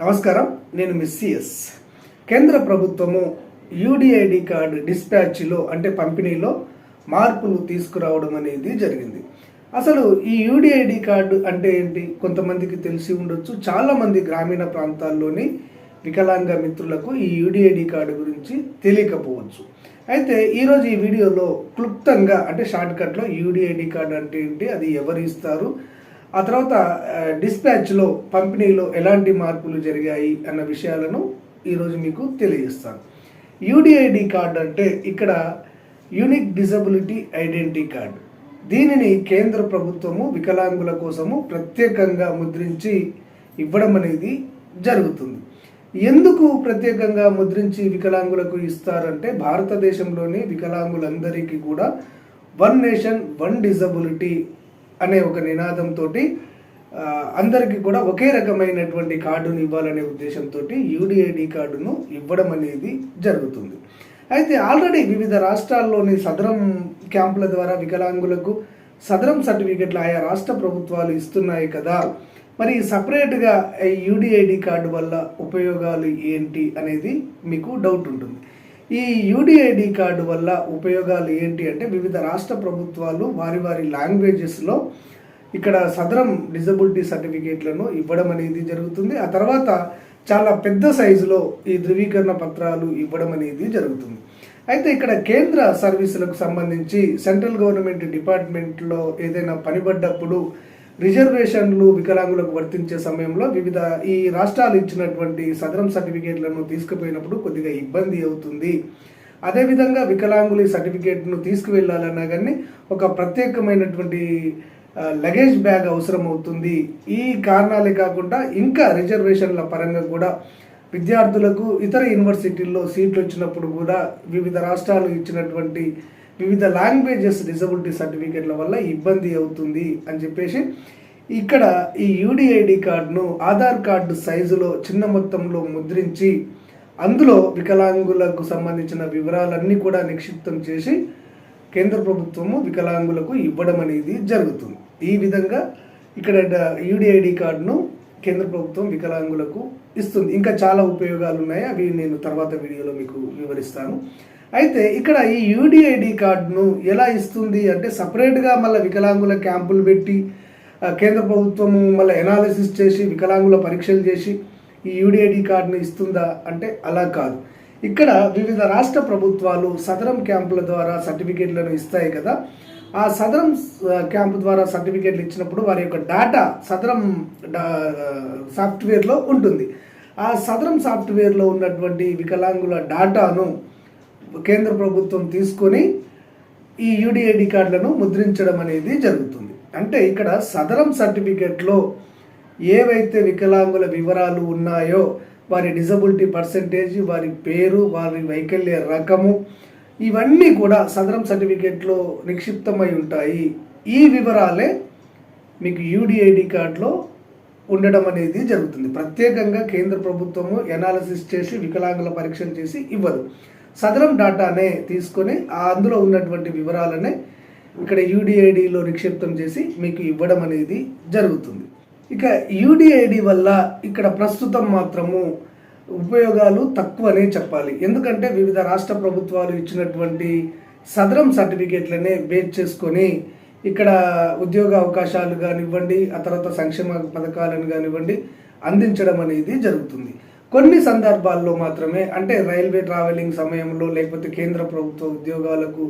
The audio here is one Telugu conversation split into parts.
నమస్కారం నేను మిస్సిఎస్ కేంద్ర ప్రభుత్వము యూడిఐడి కార్డు డిస్పాచ్లో అంటే పంపిణీలో మార్పులు తీసుకురావడం అనేది జరిగింది. అసలు ఈ యూడిఐడి కార్డు అంటే ఏంటి? కొంతమందికి తెలిసి ఉండొచ్చు. చాలామంది గ్రామీణ ప్రాంతాల్లోని వికలాంగ మిత్రులకు ఈ యూడిఐడి కార్డు గురించి తెలియకపోవచ్చు. అయితే ఈరోజు ఈ వీడియోలో క్లుప్తంగా అంటే షార్ట్కట్లో యూడిఐడి కార్డు అంటే ఏంటి? అది ఎవరు ఇస్తారు? ఆ తర్వాత డిస్పాచ్లో పంపిణీలో ఎలాంటి మార్పులు జరిగాయి అన్న విషయాలను ఈరోజు మీకు తెలియజేస్తాను. యూడిఐడి కార్డు అంటే ఇక్కడ యూనిక్ డిజబిలిటీ ఐడెంటిటీ కార్డు. దీనిని కేంద్ర ప్రభుత్వము వికలాంగుల కోసము ప్రత్యేకంగా ముద్రించి ఇవ్వడం అనేది జరుగుతుంది. ఎందుకు ప్రత్యేకంగా ముద్రించి వికలాంగులకు ఇస్తారంటే భారతదేశంలోని వికలాంగులందరికీ కూడా వన్ నేషన్ వన్ డిజబిలిటీ అనే ఒక నినాదంతో అందరికీ కూడా ఒకే రకమైనటువంటి కార్డును ఇవ్వాలనే ఉద్దేశంతో యూడిఐడి కార్డును ఇవ్వడం అనేది జరుగుతుంది. అయితే ఆల్రెడీ వివిధ రాష్ట్రాల్లోని సదరం క్యాంపుల ద్వారా వికలాంగులకు సదరం సర్టిఫికెట్లు ఆయా రాష్ట్ర ప్రభుత్వాలు ఇస్తున్నాయి కదా. మరి సపరేట్గా యూడిఐడి కార్డు వల్ల ఉపయోగాలు ఏంటి అనేది మీకు డౌట్ ఉంటుంది. ఈ యూడిఐడి కార్డు వల్ల ఉపయోగాలు ఏంటి అంటే వివిధ రాష్ట్ర ప్రభుత్వాలు వారి వారి లాంగ్వేజెస్లో ఇక్కడ సదరం డిజబిలిటీ సర్టిఫికేట్లను ఇవ్వడం అనేది జరుగుతుంది. ఆ తర్వాత చాలా పెద్ద సైజులో ఈ ధృవీకరణ పత్రాలు ఇవ్వడం అనేది జరుగుతుంది. అయితే ఇక్కడ కేంద్ర సర్వీసులకు సంబంధించి సెంట్రల్ గవర్నమెంట్ డిపార్ట్మెంట్లో ఏదైనా పనిపడ్డప్పుడు రిజర్వేషన్లు వికలాంగులకు వర్తించే సమయంలో వివిధ ఈ రాష్ట్రాలు ఇచ్చినటువంటి సదరం సర్టిఫికేట్లను తీసుకుపోయినప్పుడు కొద్దిగా ఇబ్బంది అవుతుంది. అదేవిధంగా వికలాంగుల ఈ సర్టిఫికేట్ను తీసుకువెళ్ళాలన్నా కానీ ఒక ప్రత్యేకమైనటువంటి లగేజ్ బ్యాగ్ అవసరం అవుతుంది ఈ కారణాలే కాకుండా ఇంకా రిజర్వేషన్ల పరంగా కూడా విద్యార్థులకు ఇతర యూనివర్సిటీల్లో సీట్లు వచ్చినప్పుడు కూడా వివిధ రాష్ట్రాలు ఇచ్చినటువంటి వివిధ లాంగ్వేజెస్ డిజబిలిటీ సర్టిఫికేట్ల వల్ల ఇబ్బంది అవుతుంది అని చెప్పేసి ఇక్కడ ఈ యూడిఐడి కార్డును ఆధార్ కార్డు సైజులో చిన్న మొత్తంలో ముద్రించి అందులో వికలాంగులకు సంబంధించిన వివరాలన్నీ కూడా నిక్షిప్తం చేసి కేంద్ర ప్రభుత్వము వికలాంగులకు ఇవ్వడం అనేది జరుగుతుంది. ఈ విధంగా ఇక్కడ యూడిఐడి కార్డును కేంద్ర ప్రభుత్వం వికలాంగులకు ఇస్తుంది. ఇంకా చాలా ఉపయోగాలు ఉన్నాయి అవి నేను తర్వాత వీడియోలో మీకు వివరిస్తాను. అయితే ఇక్కడ ఈ యూడిఐడి కార్డును ఎలా ఇస్తుంది అంటే సపరేట్గా మళ్ళీ వికలాంగుల క్యాంపులు పెట్టి కేంద్ర ప్రభుత్వము మళ్ళీ ఎనాలిసిస్ చేసి వికలాంగుల పరీక్షలు చేసి ఈ యూడిఐడి కార్డును ఇస్తుందా అంటే అలా కాదు. ఇక్కడ వివిధ రాష్ట్ర ప్రభుత్వాలు సదరం క్యాంపుల ద్వారా సర్టిఫికేట్లను ఇస్తాయి కదా. ఆ సదరం క్యాంపు ద్వారా సర్టిఫికేట్లు ఇచ్చినప్పుడు వారి యొక్క డేటా సదరం సాఫ్ట్వేర్లో ఉంటుంది. ఆ సదరం సాఫ్ట్వేర్లో ఉన్నటువంటి వికలాంగుల డేటాను కేంద్ర ప్రభుత్వం తీసుకొని ఈ యూడిఐడి కార్డులను ముద్రించడం అనేది జరుగుతుంది. అంటే ఇక్కడ సదరం సర్టిఫికెట్లో ఏవైతే వికలాంగుల వివరాలు ఉన్నాయో వారి డిజబిలిటీ పర్సంటేజ్ వారి పేరు వారి వైకల్య రకము ఇవన్నీ కూడా సదరం సర్టిఫికేట్లో నిక్షిప్తమై ఉంటాయి. ఈ వివరాలే మీకు యూడిఐడి కార్డులో ఉండడం అనేది జరుగుతుంది. ప్రత్యేకంగా కేంద్ర ప్రభుత్వము ఎనాలిసిస్ చేసి వికలాంగుల పరీక్షలు చేసి ఇవ్వదు. సదరం డాటానే తీసుకొని ఆ అందులో ఉన్నటువంటి వివరాలనే ఇక్కడ యూడిఐడిలో నిక్షిప్తం చేసి మీకు ఇవ్వడం అనేది జరుగుతుంది. ఇక యూడిఐడి వల్ల ఇక్కడ ప్రస్తుతం మాత్రము ఉపయోగాలు తక్కువనే చెప్పాలి. ఎందుకంటే వివిధ రాష్ట్ర ప్రభుత్వాలు ఇచ్చినటువంటి సదరం సర్టిఫికేట్లనే బేస్ చేసుకొని ఇక్కడ ఉద్యోగ అవకాశాలు కానివ్వండి ఆ తర్వాత సంక్షేమ పథకాలను కానివ్వండి అందించడం అనేది జరుగుతుంది. కొన్ని సందర్భాల్లో మాత్రమే అంటే రైల్వే ట్రావెలింగ్ సమయంలో లేకపోతే కేంద్ర ప్రభుత్వ ఉద్యోగాలకు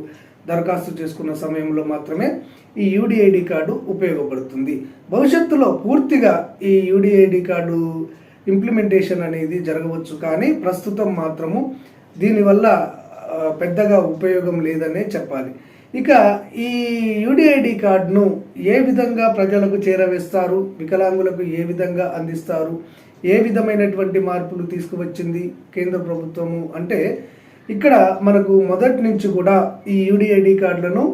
దరఖాస్తు చేసుకున్న సమయంలో మాత్రమే ఈ యూడిఐడి కార్డు ఉపయోగపడుతుంది. భవిష్యత్తులో పూర్తిగా ఈ యూడిఐడి కార్డు ఇంప్లిమెంటేషన్ అనేది జరగవచ్చు కానీ ప్రస్తుతం మాత్రము దీనివల్ల పెద్దగా ఉపయోగం లేదనే చెప్పాలి. ఇక ఈ యూడిఐడి కార్డును ఏ విధంగా ప్రజలకు చేరవేస్తారు వికలాంగులకు ఏ విధంగా అందిస్తారు ఏ విధమైనటువంటి మార్పులు తీసుకువచ్చింది కేంద్ర ప్రభుత్వము? అంటే ఇక్కడ మనకు మొదటి నుంచి కూడా ఈ యూడిఐడి కార్డులను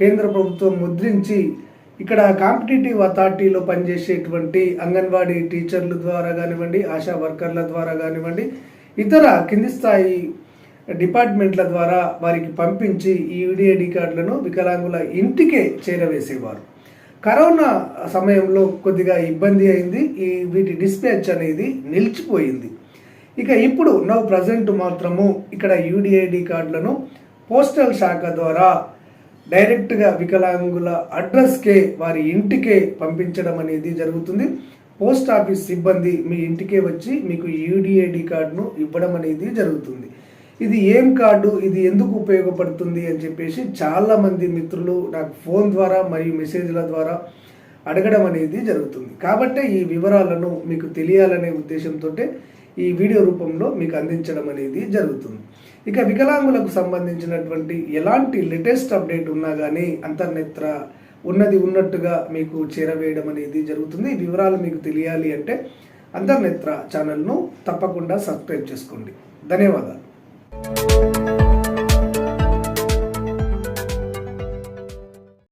కేంద్ర ప్రభుత్వం ముద్రించి ఇక్కడ కాంపిటేటివ్ అథారిటీలో పనిచేసేటువంటి అంగన్వాడీ టీచర్ల ద్వారా కానివ్వండి ఆశా వర్కర్ల ద్వారా కానివ్వండి ఇతర కింది స్థాయి డిపార్ట్మెంట్ల ద్వారా వారికి పంపించి ఈ యూడిఐడి కార్డులను వికలాంగుల ఇంటికే చేరవేసేవారు. కరోనా సమయంలో కొద్దిగా ఇబ్బంది అయింది. ఈ వీటి డిస్పాచ్ అనేది నిలిచిపోయింది. ఇక ఇప్పుడు నవ్ ప్రజెంట్ మాత్రము ఇక్కడ యూడిఐడి కార్డులను పోస్టల్ శాఖ ద్వారా డైరెక్ట్గా వికలాంగుల అడ్రస్కే వారి ఇంటికే పంపించడం అనేది జరుగుతుంది. పోస్ట్ ఆఫీస్ సిబ్బంది మీ ఇంటికే వచ్చి మీకు యూడిఐడి కార్డును ఇవ్వడం అనేది జరుగుతుంది. ఇది ఏం కార్డు? ఇది ఎందుకు ఉపయోగపడుతుంది? అని చెప్పేసి చాలామంది మిత్రులు నాకు ఫోన్ ద్వారా మరియు మెసేజ్ల ద్వారా అడగడం అనేది జరుగుతుంది. కాబట్టి ఈ వివరాలను మీకు తెలియాలనే ఉద్దేశంతో ఈ వీడియో రూపంలో మీకు అందించడం అనేది జరుగుతుంది. ఇక వికలాంగులకు సంబంధించినటువంటి ఎలాంటి లేటెస్ట్ అప్డేట్ ఉన్నా కానీ అంతర్నేత్ర ఉన్నది ఉన్నట్టుగా మీకు చేరవేయడం అనేది జరుగుతుంది. ఈ వివరాలు మీకు తెలియాలి అంటే అంతర్నేత్ర ఛానల్ను తప్పకుండా సబ్స్క్రైబ్ చేసుకోండి. ధన్యవాదాలు. Thank you